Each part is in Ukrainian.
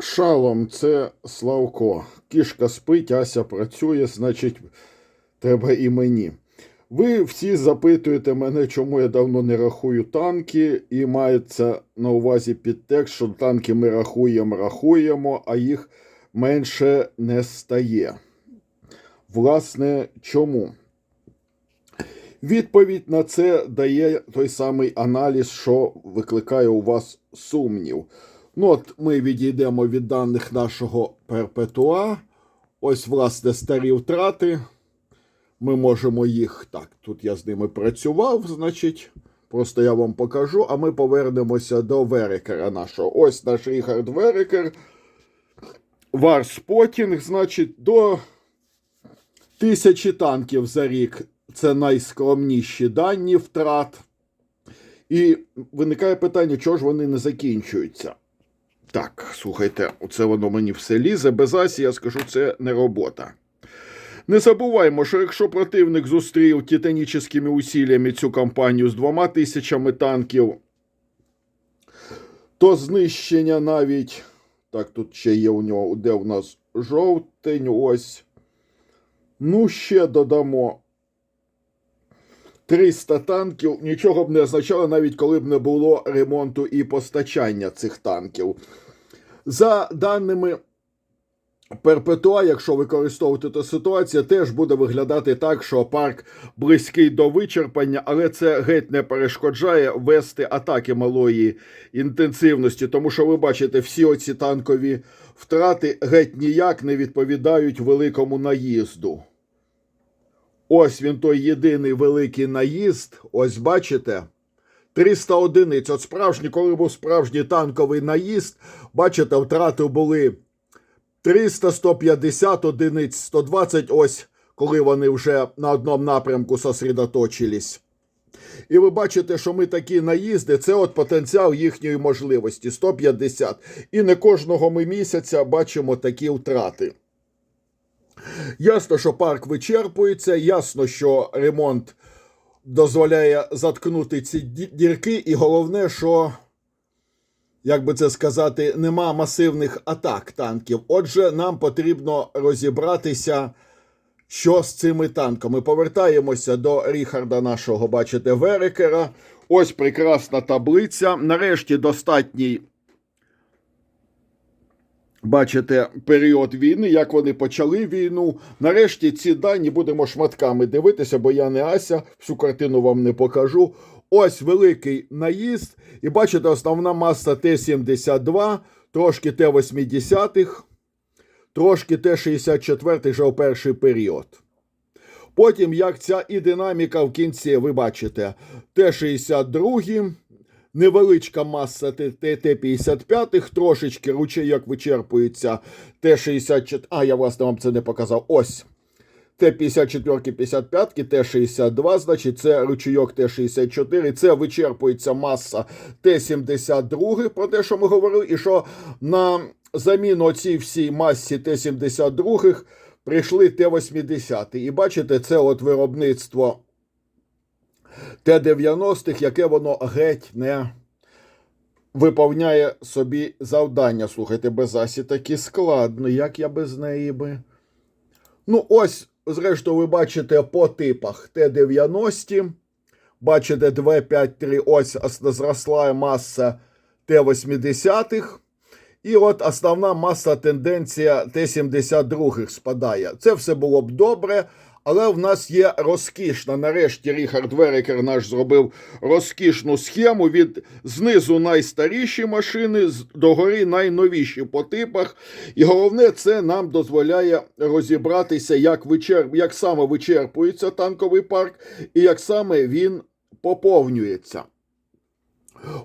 Шалом, це Славко. Кішка спить, Ася працює, значить, треба і мені. Ви всі запитуєте мене, чому я давно не рахую танки, і мається на увазі підтекст, що танки ми рахуємо, рахуємо, а їх менше не стає. Власне, чому? Відповідь на це дає той самий аналіз, що викликає у вас сумнів. Ну, от ми відійдемо від даних нашого перпетуа. Ось, власне, старі втрати. Ми можемо їх. Так, тут я з ними працював, значить. Просто я вам покажу, а ми повернемося до Верекера нашого. Ось наш Ріхард Верекер. Варспотінг, значить, до тисячі танків за рік. Це найскромніші дані втрат. І виникає питання, чого ж вони не закінчуються. Так, слухайте, оце воно мені все лізе. Без Асі, я скажу, це не робота. Не забуваймо, що якщо противник зустрів титанічними усиллями цю кампанію з двома тисячами танків, то знищення навіть. Так, тут ще є у нього, де у нас жовтень, ось. Ну, ще додамо 300 танків. Нічого б не означало, навіть коли б не було ремонту і постачання цих танків. За даними Перпетуа, якщо використовувати ту ситуацію, теж буде виглядати так, що парк близький до вичерпання, але це геть не перешкоджає вести атаки малої інтенсивності, тому що ви бачите, всі оці танкові втрати геть ніяк не відповідають великому наїзду. Ось він той єдиний великий наїзд. Ось бачите. 300 одиниць. От справжній, коли був справжній танковий наїзд, бачите, втрати були 300-150 одиниць, 120 ось, коли вони вже на одному напрямку сосредоточились. І ви бачите, що ми такі наїзди, це от потенціал їхньої можливості 150. І не кожного ми місяця бачимо такі втрати. Ясно, що парк вичерпується, ясно, що ремонт дозволяє заткнути ці дірки, і головне, що, як би це сказати, нема масивних атак танків. Отже, нам потрібно розібратися, що з цими танками. Повертаємося до Ріхарда нашого, бачите, Верекера. Ось прекрасна таблиця. Нарешті достатній. Бачите період війни, як вони почали війну. Нарешті ці дані будемо шматками дивитися, бо я не Ася, всю картину вам не покажу. Ось великий наїзд. І бачите, основна маса Т-72, трошки Т-80, трошки Т-64 вже в перший період. Потім, як ця і динаміка в кінці, ви бачите, Т-62, невеличка маса ТТ-55, трошечки ручейок вичерпується Т-64. А, я власне вам це не показав. Ось. Т-54, 55, Т-62, значить, це ручейок Т-64, це вичерпується маса Т-72, про те, що ми говорили, і що на заміну цій всій масі Т-72 прийшли Т-80. І бачите, це от виробництво Т-90-х, яке воно геть не виповняє собі завдання. Слухайте, без Асі таки складно, як я без неї би. Ну, ось, зрештою, ви бачите по типах Т-90, бачите 253, ось зросла маса Т-80. І от основна маса тенденція Т-72 спадає. Це все було б добре, але в нас є розкішна. Нарешті Ріхард Верекер наш зробив розкішну схему від знизу найстаріші машини, догори найновіші по типах. І головне, це нам дозволяє розібратися, як, вичерп... як саме вичерпується танковий парк і як саме він поповнюється.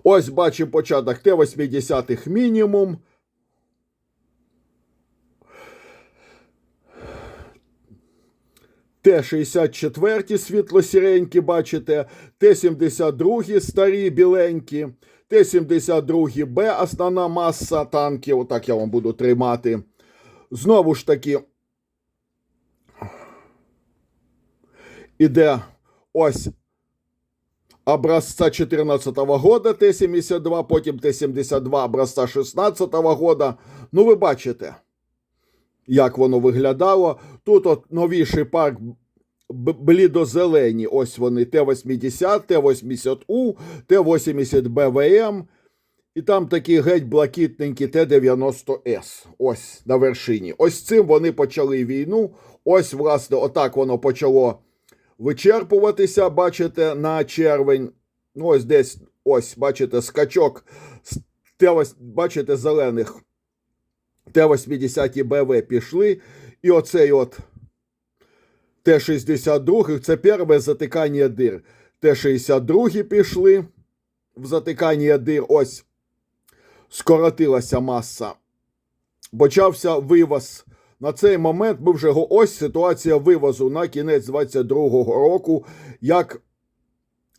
Ось бачимо початок Т-80 мінімум. Т-64 світло-сіренькі, бачите, Т-72 старі біленькі, Т-72Б основна маса танків, так я вам буду тримати. Знову ж таки, іде ось образца 14 года Т-72, потім Т-72 образца 16 года. Ну, ви бачите, як воно виглядало. Тут от новіший парк блідозелені. Ось вони Т-80, Т-80У, Т-80 БВМ. І там такі геть блакитненькі Т-90С. Ось на вершині. Ось цим вони почали війну. Ось, власне, отак воно почало вичерпуватися, бачите, на червень. Ну, ось десь, ось, бачите, скачок бачите, зелених Т-80 БВ пішли. І оцей от Т-62, це перше затикання дир. Т-62 пішли в затикання дир. Ось скоротилася маса. Почався вивоз. На цей момент ми вже ось ситуація вивозу на кінець 22-го року, як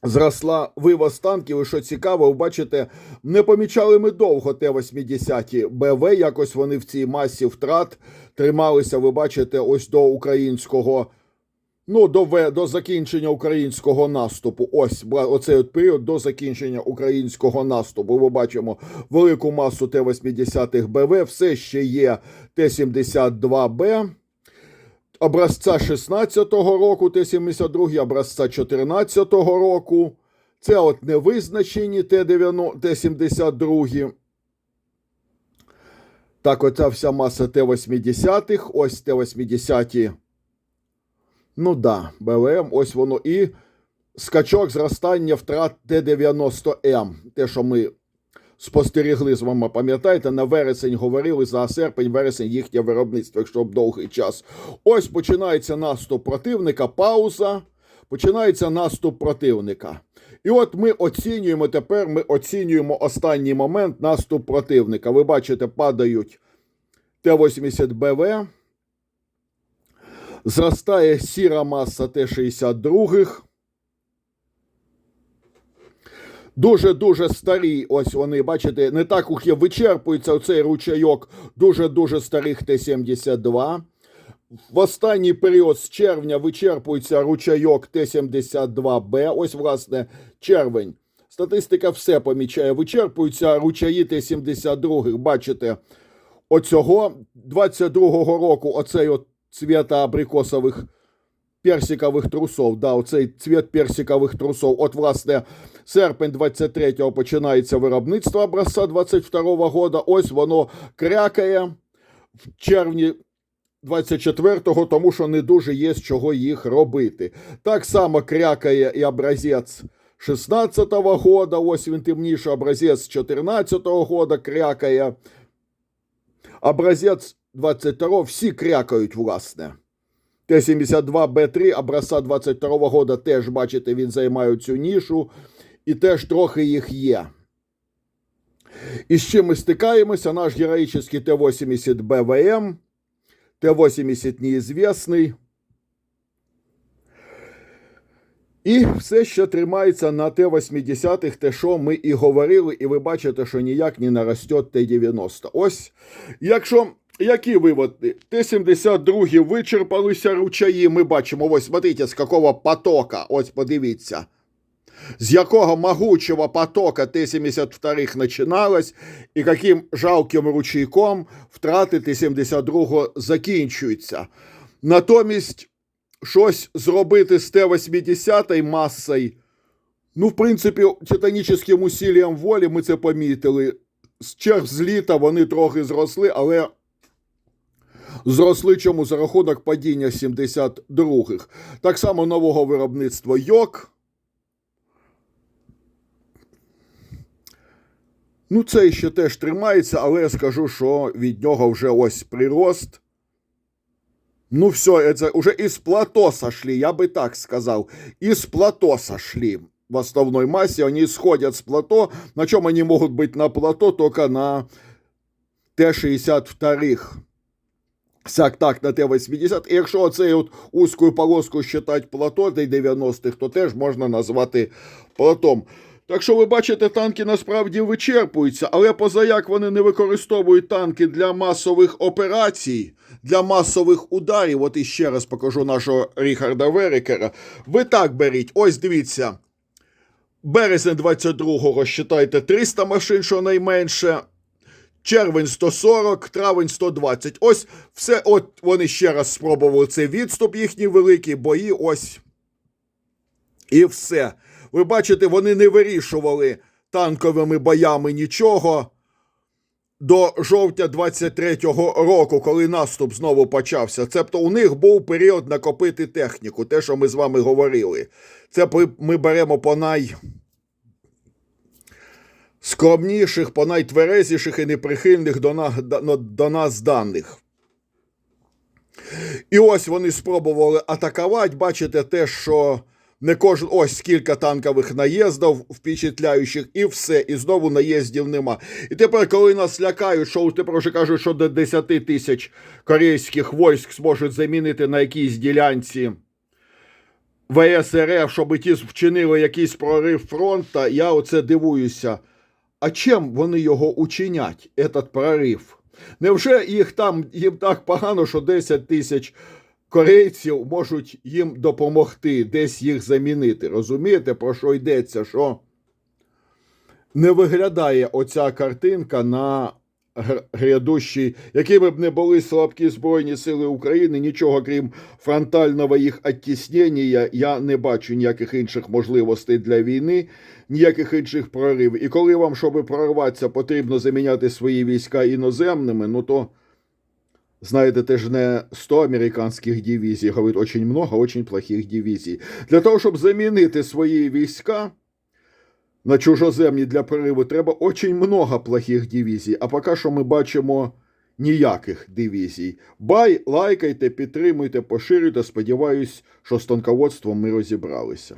зросла вивоз танків. І що цікаво, бачите, не помічали ми довго Т-80 БВ, якось вони в цій масі втрат трималися, ви бачите, ось до українського. Ну, до, В- до закінчення українського наступу. Ось оцей от період до закінчення українського наступу. Ми бачимо велику масу Т-80 БВ, все ще є Т-72Б. Образця 16-го року, Т-72, образця 14-го року. Це от невизначені Т-90 Т-72. Так, оця вся маса Т-80. Ось Т-80. Ну да, БВМ, ось воно і скачок зростання втрат Т-90М. Те, що ми спостерігли з вами, пам'ятаєте, на вересень говорили за серпень, вересень їхнє виробництво, якщо б довгий час. Ось починається наступ противника, пауза, починається наступ противника. І от ми оцінюємо тепер, ми оцінюємо останній момент наступ противника. Ви бачите, падають Т-80 БВ, зростає сіра маса Т-62. Дуже-дуже старі, ось вони, бачите, не так є, вичерпується оцей ручайок дуже-дуже старих Т-72. В останній період з червня вичерпується ручайок Т-72Б. Ось, власне, червень. Статистика все помічає. Вичерпуються ручаї Т-72. Бачите, оцього 22-го року оцей от цвіта абрикосових персикових трусов. Да, оцей цвіт персикових трусов. От, власне, серпень 23-го починається виробництво образця 22-го года. Ось воно крякає в червні 24-го, тому що не дуже є з чого їх робити. Так само крякає і образець 16-го года. Ось він темніший образець 14-го года крякає. Образець 22-го всі крякають, власне. Т-72Б3 образця 22-го года теж, бачите, він займає цю нішу, і теж трохи їх є. І з чим ми стикаємося? Наш героїчний Т-80 БВМ, Т-80 неізвісний. І все ще тримається на Т-80, те, що ми і говорили, і ви бачите, що ніяк не наросте Т-90. Ось, якщо які виводи? Т-72 вичерпалися ручаї, ми бачимо, ось, смотрите, з якого потока, ось подивіться. З якого могучого потока Т-72 починалось, і яким жалким ручейком втрати Т-72 закінчуються. Натомість щось зробити з Т-80 масою, ну, в принципі, титанічним усіллям волі ми це помітили. З черг з літа вони трохи зросли, але зросли чому за рахунок падіння 72-х. Так само нового виробництва ЙОК. Ну, це ще теж тримається, але я скажу, що від нього вже ось прирост. Ну, все, це уже із плато сошли, я бы так сказал. Из плато сошли. В основной массе они сходят с плато. На чем они могут быть на плато? Только на Т-62. Сяк так на Т-80. І якщо оцей от узкую полоску считать плато Т-90-х, то теж можна назвати платом. Так що ви бачите, танки насправді вичерпуються, але позаяк вони не використовують танки для масових операцій, для масових ударів. От іще раз покажу нашого Ріхарда Верекера. Ви так беріть, ось дивіться. Березень 22-го, считайте, 300 машин, що найменше. Червень 140, травень 120. Ось все. От вони ще раз спробували цей відступ, їхні великі бої. Ось. І все. Ви бачите, вони не вирішували танковими боями нічого до жовтня 23-го року, коли наступ знову почався. Цебто у них був період накопити техніку, те, що ми з вами говорили. Це ми беремо по най скромніших, по найтверезіших і неприхильних до, на, до, до нас даних. І ось вони спробували атакувати. Бачите, те, що не кожен ось скільки танкових наїздів впечатляючих, і все, і знову наїздів нема. І тепер, коли нас лякають, що тепер вже кажуть, що до 10 тисяч корейських військ зможуть замінити на якійсь ділянці ВСРФ, щоб ті вчинили якийсь прорив фронту, я оце дивуюся. А чим вони його учинять, этот прорив? Невже їх там їм так погано, що 10 тисяч корейців можуть їм допомогти, десь їх замінити? Розумієте, про що йдеться? Що не виглядає оця картинка на гр- грядущий, якими б не були слабкі Збройні Сили України, нічого крім фронтального їх оттіснення, я не бачу ніяких інших можливостей для війни, ніяких інших проривів. І коли вам, щоб прорватися, потрібно заміняти свої війська іноземними, ну то. Знаєте, це ж не 100 американських дивізій, говорить, очень много очень плохих дивізій. Для того, щоб замінити свої війська на чужоземні для прориву, треба очень много плохих дивізій. А поки що ми бачимо ніяких дивізій. Бай, лайкайте, підтримуйте, поширюйте. Сподіваюсь, що з тонководством ми розібралися.